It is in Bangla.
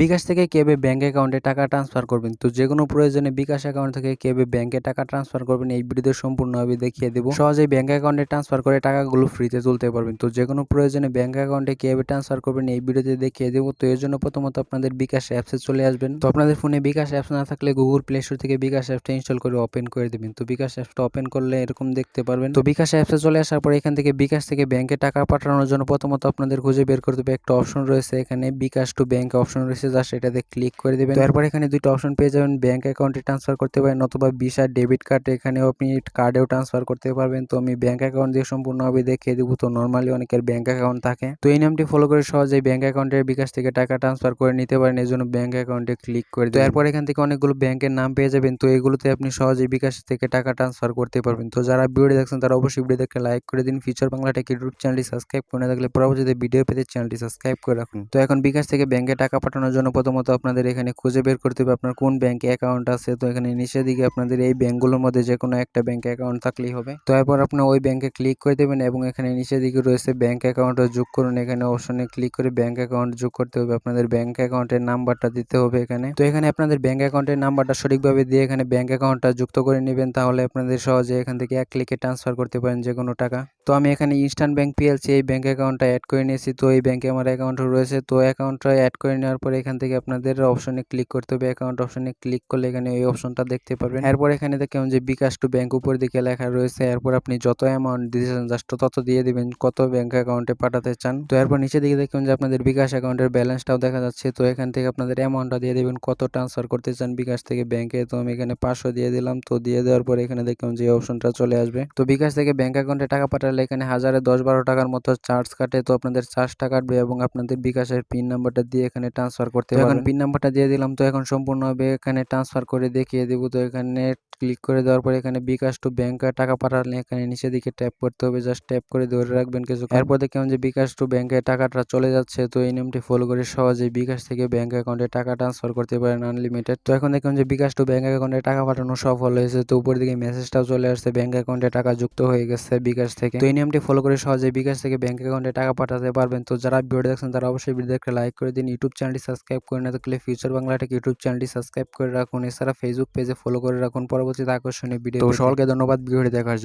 বিকাশ থেকে কীভাবে ব্যাঙ্ক অ্যাকাউন্টে টাকা ট্রান্সফার করবেন? তো যে কোনো প্রয়োজনে বিকাশ অ্যাকাউন্ট থেকে কীভাবে ব্যাঙ্কে টাকা ট্রান্সফার করবেন, এই ভিডিওতে সম্পূর্ণভাবে দেখিয়ে দেবো। সহজেই ব্যাঙ্ক অ্যাকাউন্টে ট্রান্সফার করে টাকাগুলো ফ্রিতে তুলতে পারবেন। তো যে কোনো প্রয়োজনে ব্যাঙ্ক অ্যাকাউন্টে কীভাবে ট্রান্সফার করবেন, এই ভিডিওতে দেখিয়ে দেবো। তো এর জন্য প্রথমত আপনাদের বিকাশ অ্যাপসে চলে আসবেন। তো আপনাদের ফোনে বিকাশ অ্যাপস না থাকলে গুগল প্লে স্টোর থেকে বিকাশ অ্যাপসটা ইনস্টল করে ওপেন করে দেবেন। তো বিকাশ অ্যাপসটা ওপেন করলে এরকম দেখতে পারবেন। তো বিকাশ অ্যাপসে চলে আসার পর এখান থেকে বিকাশ থেকে ব্যাঙ্কে টাকা পাঠানোর জন্য প্রথমত আপনাদের খুঁজে বের করতে হবে। একটা অপশন রয়েছে এখানে বিকাশ টু ব্যাঙ্ক অপশন রয়েছে। যা সেটাতে ক্লিক করে দেবেন। তারপর এখানে দুটো অপশন পেয়ে যাবেন ব্যাঙ্ক অ্যাকাউন্টে ট্রান্সফার করতে পারেন অথবা ভিসা ডেবিট কার্ড এখানেও আপনি কার্ডেও ট্রান্সফার করতে পারবেন। তো আমি ব্যাঙ্ক অ্যাকাউন্ট দিয়ে সম্পূর্ণভাবে দেখিয়ে দেবো। তো নর্মালি অনেকের ব্যাঙ্ক অ্যাকাউন্ট থাকে। তো এই নামটি ফলো করে সহজেই ব্যাঙ্ক অ্যাকাউন্টের বিকাশ থেকে টাকা ট্রান্সফার করে নিতে পারেন। এই জন্য ব্যাঙ্ক অ্যাকাউন্টে ক্লিক করে দেবেন। এরপর এখান থেকে অনেকগুলো ব্যাঙ্কের নাম পেয়ে যাবেন। তো এগুলোতে আপনি সহজেই বিকাশ থেকে টাকা ট্রান্সফার করতে পারবেন। তো যারা ভিডিও দেখছেন তারা অবশ্যই ভিডিও দেখে লাইক করে দিন। ফিচার বাংলা টেক ইউটিউব চ্যানেলটি সাবস্ক্রাইব করে না থাকলে পরবর্তীতে ভিডিও পেতে চ্যানেলটি সাবস্ক্রাইব করে রাখুন। তো এখন বিকাশ থেকে ব্যাঙ্কে টাকা পাঠানোর জন্য প্রথমত আপনাদের এখানে খুঁজে বের করতে হবে আপনার কোন ব্যাঙ্কে অ্যাকাউন্ট আছে। তো এখানে নিচের দিকে আপনাদের এই ব্যাঙ্কগুলোর মধ্যে যে কোনো একটা ব্যাঙ্কে অ্যাকাউন্ট থাকলেই হবে। তো এরপর আপনার ওই ব্যাঙ্কে ক্লিক করে দেবেন এবং এখানে নিচের দিকে রয়েছে ব্যাঙ্ক অ্যাকাউন্ট যোগ করুন। এখানে অপশনে ক্লিক করে ব্যাঙ্ক অ্যাকাউন্ট যোগ করতে হবে। আপনাদের ব্যাঙ্ক অ্যাকাউন্টের নাম্বারটা দিতে হবে এখানে। তো এখানে আপনাদের ব্যাঙ্ক অ্যাকাউন্টের নাম্বারটা সঠিকভাবে দিয়ে এখানে ব্যাঙ্ক অ্যাকাউন্টটা যুক্ত করে নেবেন। তাহলে আপনাদের সহজে এখান থেকে এক ক্লিকে ট্রান্সফার করতে পারেন যে কোনো টাকা। তো আমি এখানে ইনস্ট্যান্ট ব্যাঙ্ক পিএলসি এই ব্যাঙ্ক অ্যাকাউন্টটা অ্যাড করে নিয়েছি। তো এই ব্যাঙ্কে আমার অ্যাকাউন্ট রয়েছে, তো অ্যাকাউন্টটা অ্যাড করে নেওয়ার পরে এখান থেকে আপনাদের অপশনে ক্লিক করতে হবে। অ্যাকাউন্ট অপশনে ক্লিক করলে এখানে এই অপশনটা দেখতে পারবেন। এরপর এখানে দেখেন যে বিকাশ টু ব্যাঙ্ক উপর দিকে লেখা রয়েছে। এরপর আপনি যত অ্যামাউন্ট দিয়েছেন জাস্ট তত দিয়ে দিবেন, কত ব্যাঙ্ক অ্যাকাউন্টে পাঠাতে চান। তো এরপর নিচে দিকে দেখুন যে আপনাদের বিকাশ অ্যাকাউন্টের ব্যালেন্সটাও দেখা যাচ্ছে। তো এখান থেকে আপনাদের অ্যামাউন্টটা দিয়ে দেবেন, কত ট্রান্সফার করতে চান বিকাশ থেকে ব্যাঙ্কে তো আমি এখানে পাঁচশো দিয়ে দিলাম। তো দিয়ে দেওয়ার পরে এখানে দেখুন যে অপশনটা চলে আসবে। তো বিকাশ থেকে ব্যাঙ্ক অ্যাকাউন্টে টাকা পাঠালে এখানে হাজারে দশ বারো টাকার মতো চার্জ কাটে। তো আপনাদের চার্জটা কাটবে এবং আপনাদের বিকাশের পিন নাম্বারটা দিয়ে এখানে ট্রান্সফার করতে হবে এখন পিন নাম্বারটা দিয়ে দিলাম তো এখন সম্পূর্ণভাবে এখানে ট্রান্সফার করে দেখিয়ে দেবো। তো এখানে ক্লিক করে দেওয়ার পরে এখানে বিকাশ টু ব্যাংক টাকা পাঠালে এখানে নিচে দিকে ট্যাপ করতে হবে। জাস্ট ট্যাপ করে ধরে রাখবেন কিছু এরপর দেখলাম যে বিকাশ টু ব্যাংকে টাকাটা চলে যাচ্ছে তো এই নিয়মটি ফলো করে সহজেই বিকাশ থেকে ব্যাংক অ্যাকাউন্টে টাকা ট্রান্সফার করতে পারেন আনলিমিটেড তো এখন দেখলাম যে বিকাশ টু ব্যাংক অ্যাকাউন্টে টাকা পাঠানো সফল হয়েছে তো উপর দিকে মেসেজটাও চলে আসছে ব্যাংক অ্যাকাউন্টে টাকা যুক্ত হয়ে গেছে বিকাশ থেকে। এই নিয়মটি ফলো করে সহজে বিকাশ থেকে ব্যাঙ্ক অ্যাকাউন্টে টাকা পাঠাতে পারবেন। তো যারা ভিডিও দেখছেন তারা অবশ্যই ভিডিওকে লাইক করে দিন। ইউটিউব চ্যানেলটি সাবস্ক্রাইব করে না থাকলে ফিউচার বাংলা থেকে ইউটিউব চ্যানেলটি সাবস্ক্রাইব করে রাখুন। এছাড়া ফেসবুক পেজে ফলো করে রাখুন। পরবর্তীতে আকর্ষণীয় ভিডিও সকলকে ধন্যবাদ। ভিডিওটি দেখার জন্য।